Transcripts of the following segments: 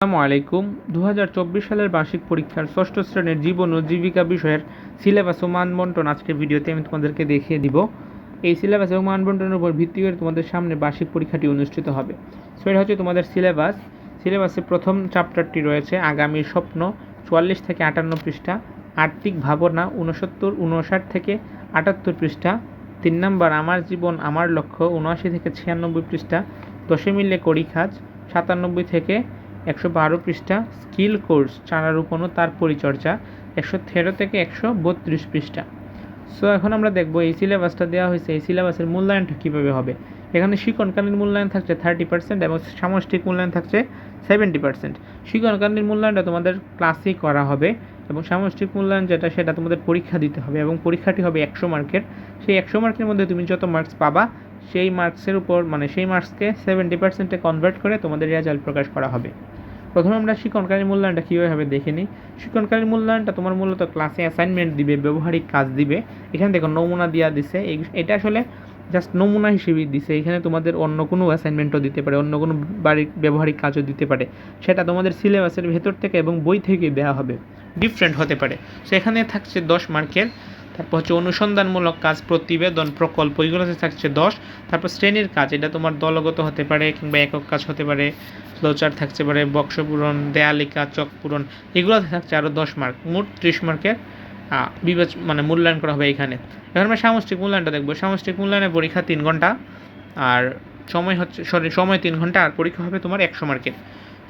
আসসালামু আলাইকুম। দু হাজার চব্বিশ সালের বার্ষিক পরীক্ষার ষষ্ঠ শ্রেণির জীবন ও জীবিকা বিষয়ের সিলেবাস ও মানবন্টন আজকের ভিডিওতে আমি তোমাদেরকে দেখিয়ে দিব। এই সিলেবাস এবং মানবন্টনের উপর ভিত্তি করে তোমাদের সামনে বার্ষিক পরীক্ষাটি অনুষ্ঠিত হবে। সো এটা হচ্ছে তোমাদের সিলেবাস। সিলেবাসে প্রথম চ্যাপ্টারটি রয়েছে আগামী স্বপ্ন, চুয়াল্লিশ থেকে আটান্ন পৃষ্ঠা, আর্থিক ভাবনা উনসত্তর উনষাট থেকে আটাত্তর পৃষ্ঠা, তিন নম্বর আমার জীবন, আমার লক্ষ্য উনআশি থেকে ছিয়ানব্বই পৃষ্ঠা দশে মিলে করি খাজ সাতানব্বই থেকে একশো বারো পৃষ্ঠা স্কিল কোর্স চারারোপণ ও তার পরিচর্যা, একশো তেরো থেকে একশো বত্রিশ পৃষ্ঠা। সো এখন আমরা দেখব এই সিলেবাসটা দেওয়া হয়েছে। এই সিলেবাসের মূল্যায়নটা কীভাবে হবে? এখানে শিকনকালীন মূল্যায়ন থাকছে থার্টি পার্সেন্ট এবং সামষ্টিক মূল্যায়ন থাকছে সেভেন্টি পার্সেন্ট। শিকনকালীন মূল্যায়নটা তোমাদের ক্লাসেই করা হবে এবং সামষ্টিক মূল্যায়ন যেটা, সেটা তোমাদের পরীক্ষা দিতে হবে এবং পরীক্ষাটি হবে একশো মার্কের। সেই একশো মার্কের মধ্যে তুমি যত মার্কস পাবা, সেই মার্কসের উপর মানে সেই মার্কসকে সেভেন্টি পার্সেন্টে কনভার্ট করে তোমাদের রেজাল্ট প্রকাশ করা হবে। প্রথমে আমরা শিক্ষণকালীন মূল্যায়নটা কীভাবে হবে দেখে নিই। শিক্ষণকালীন মূল্যায়নটা তোমার মূলত ক্লাসে অ্যাসাইনমেন্ট দিবে, ব্যবহারিক কাজ দিবে। এখানে দেখো নমুনা দেওয়া দিছে। এটা আসলে জাস্ট নমুনা হিসেবেই দিছে। এখানে তোমাদের অন্য কোনো অ্যাসাইনমেন্টও দিতে পারে, অন্য কোনো বাড়ির ব্যবহারিক কাজও দিতে পারে। সেটা তোমাদের সিলেবাসের ভেতর থেকে এবং বই থেকে দেওয়া হবে। ডিফারেন্ট হতে পারে। সো এখানে থাকছে দশ মার্কের তারপর হচ্ছে অনুসন্ধানমূলক কাজ, প্রতিবেদন, প্রকল্প এগুলোতে থাকছে দশ। তারপর শ্রেণির কাজ, এটা তোমার দলগত হতে পারে কিংবা একক কাজ হতে পারে। ফ্লোচার থাকতে পারে, বক্স পূরণ, দেয়ালিকা, চক পূরণ এগুলোতে থাকছে আরও দশ মার্ক। মোট ত্রিশ মার্কের বিবেচ মানে মূল্যায়ন করা হবে এখানে। এখন আমরা সামষ্টিক মূল্যায়নটা দেখব। সামষ্টিক মূল্যায়নের পরীক্ষা তিন ঘণ্টা, আর সময় হচ্ছে, সরি, সময় তিন ঘণ্টা, আর পরীক্ষা হবে তোমার একশো মার্কের।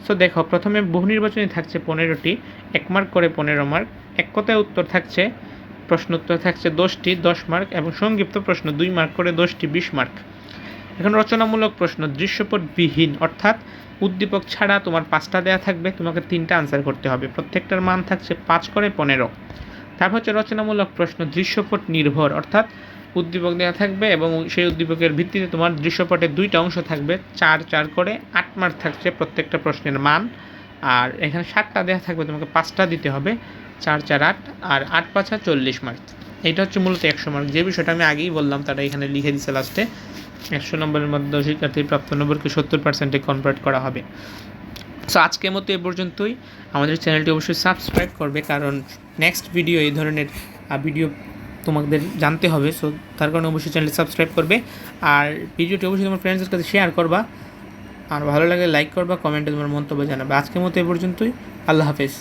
সো দেখো, প্রথমে বহু নির্বাচনী থাকছে পনেরোটি, এক মার্ক করে পনেরো মার্ক। এক কথায় উত্তর থাকছে প্রশ্ন উত্তর থাকছে দশটি, দশ মার্ক, এবং সংক্ষিপ্ত প্রশ্ন দুই মার্ক করে দশটি, বিশ মার্ক। এখন রচনামূলক প্রশ্ন, দৃশ্যপটবিহীন, অর্থাৎ উদ্দীপক ছাড়া তোমার পাঁচটা দেয়া থাকবে, তোমাকে তিনটা আনসার করতে হবে। প্রত্যেকটার মান থাকছে পাঁচ করে পনেরো। তারপর হচ্ছে রচনামূলক প্রশ্ন দৃশ্যপট নির্ভর অর্থাৎ উদ্দীপক দেওয়া থাকবে এবং সেই উদ্দীপকের ভিত্তিতে তোমার দৃশ্যপটের দুইটা অংশ থাকবে। চার চার করে আট মার্ক থাকছে প্রত্যেকটা প্রশ্নের মান। আর এখানে সাতটা দেওয়া থাকবে, তোমাকে পাঁচটা দিতে হবে। চার চার আট আর আট পাঁচা চল্লিশ মার্ক। এইটা হচ্ছে মূলত একশো মার্ক। যে বিষয়টা আমি আগেই বললাম, তারা এখানে লিখে দিচ্ছে লাস্টে একশো নম্বরের মধ্যে শিক্ষার্থীর প্রাপ্ত নম্বরকে সত্তর পার্সেন্টে কনভার্ট করা হবে। সো আজকের মতো এ পর্যন্তই। আমাদের চ্যানেলটি অবশ্যই সাবস্ক্রাইব করবে, কারণ নেক্সট ভিডিও এই ধরনের ভিডিও তোমাদের জানতে হবে। সো তার কারণে অবশ্যই চ্যানেলটি সাবস্ক্রাইব করবে। আর ভিডিওটি অবশ্যই তোমার ফ্রেন্ডসদের কাছে শেয়ার করবা। আর ভালো লাগলে লাইক করবা কমেন্টে তোমার মন্তব্য জানাবে। আজকের মতো এ পর্যন্তই। আল্লাহ হাফেজ।